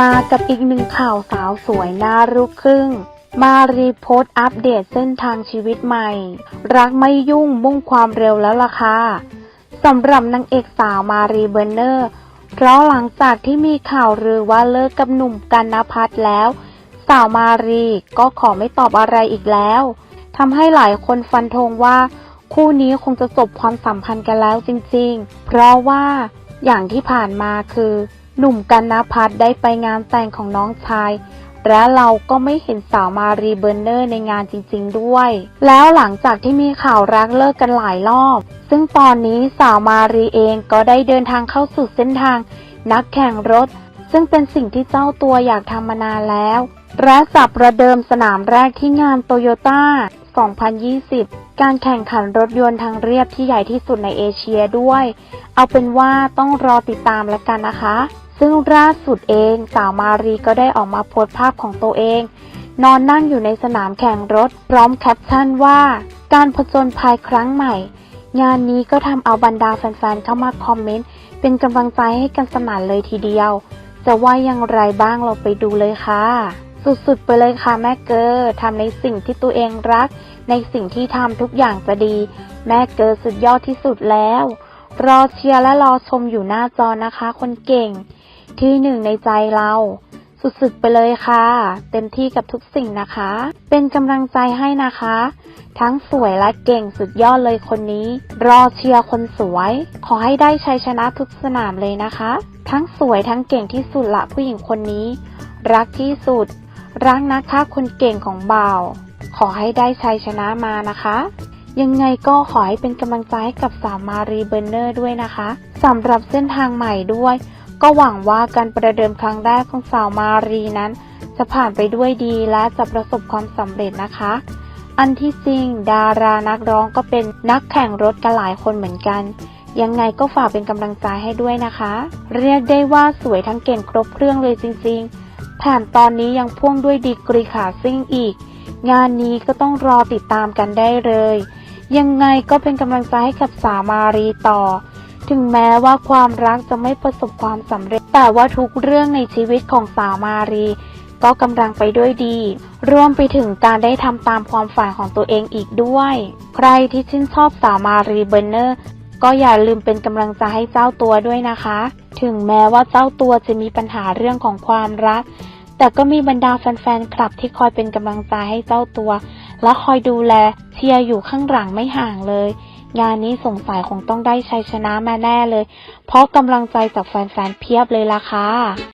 มากับอีกหนึ่งข่าวสาวสวยหน้าลูกครึ่ง มารีโพสต์อัปเดตเส้นทางชีวิตใหม่ รักไม่ยุ่งมุ่งความเร็วแล้วล่ะค่ะสำหรับนางเอกสาวมารีเบอร์เนอร์ เพราะหลังจากที่มีข่าวลือว่าเลิกกับหนุ่มกันนพัฒน์แล้ว สาวมารีก็ขอไม่ตอบอะไรอีกแล้วทำให้หลายคนฟันธงว่า คู่นี้คงจะจบความสัมพันธ์กันแล้วจริงๆ เพราะว่าอย่างที่ผ่านมาคือ หนุ่มกันนพัฒน์ได้ไปงานแต่งของน้องชาย และเราก็ไม่เห็นสาวมารีเบอร์เนอร์ในงานจริง ๆ ด้วย แล้วหลังจากที่มีข่าวรักเลิกกันหลายรอบ ซึ่งตอนนี้สาวมารีเองก็ได้เดินทางเข้าสู่เส้นทาง นักแข่งรถ ซึ่งเป็นสิ่งที่เจ้าตัวอยากทำมานานแล้วและจับประเดิมสนามแรกที่งานโตโยต้า2020 การแข่งขันรถยนต์ทางเรียบที่ใหญ่ที่สุดในเอเชียด้วย เอาเป็นว่าต้องรอติดตามแล้วกันนะคะ ซึ่งล่าสุดเองสาวมารีก็ได้ออกมาโพสต์ภาพของตัวเอง นอนนั่งอยู่ในสนามแข่งรถ พร้อมแคปชั่นว่า การผจญภัยครั้งใหม่ งานนี้ก็ทำเอาบรรดาแฟนๆเข้ามาคอมเมนต์ เป็นกำลังใจให้กันสนั่นเลยทีเดียว จะว่าอย่างไรบ้างเราไปดูเลยค่ะ สุดๆไปเลยค่ะแม่เกอร์ทำในสิ่งที่ตัวเองรัก ในสิ่งที่ทำทุกอย่างจะดี แม่เกอร์สุดยอดที่สุดแล้ว รอเชียร์และรอชมอยู่หน้าจอนะคะ คนเก่งที่หนึ่งในใจเราสุดๆไปเลยค่ะ เต็มที่กับทุกสิ่งนะคะ เป็นกำลังใจให้นะคะ ทั้งสวยและเก่งสุดยอดเลยคนนี้ รอเชียร์คนสวย ขอให้ได้ชัยชนะทุกสนามเลยนะคะ ทั้งสวยทั้งเก่งที่สุดละผู้หญิงคนนี้ รักที่สุด รักนะคะคนเก่งของบ่าว ขอให้ได้ชัยชนะมานะคะ ยังไงก็ขอให้เป็นกำลังใจให้กับสาวมารีเบอร์เนอร์ด้วยนะคะสำหรับเส้นทางใหม่ด้วย ก็หวังว่าการประเดิมครั้งแรกของสาวมารีนั้น จะผ่านไปด้วยดีและจะประสบความสำเร็จนะคะ อันที่จริง ดารานักร้องก็เป็นนักแข่งรถกันหลายคนเหมือนกัน ยังไงก็ฝากเป็นกำลังใจให้ด้วยนะคะ เรียกได้ว่าสวยทั้งเก่งครบเครื่องเลยจริง ๆ แถมตอนนี้ยังพ่วงด้วยดีกรีขาซิ่งอีก งานนี้ก็ต้องรอติดตามกันได้เลย ยังไงก็เป็นกำลังใจให้กับสาวมารีต่อ ถึงแม้ว่าความรักจะไม่ประสบความสำเร็จ แต่ว่าทุกเรื่องในชีวิตของสาวมารี ก็กำลังไปด้วยดี รวมไปถึงการได้ทำตามความฝันของตัวเองอีกด้วย ใครที่ชื่นชอบสาวมารีเบอร์เนอร์ ก็อย่าลืมเป็นกำลังใจให้เจ้าตัวด้วยนะคะ ถึงแม้ว่าเจ้าตัวจะมีปัญหาเรื่องของความรัก แต่ก็มีบรรดาแฟนๆ คลับที่คอยเป็นกำลังใจให้เจ้าตัว และคอยดูแล เชียร์อยู่ข้างหลังไม่ห่างเลย งานนี้สงสัยคงต้องได้ชัยชนะมาแน่เลย เพราะกำลังใจจากแฟนๆเพียบเลยล่ะค่ะ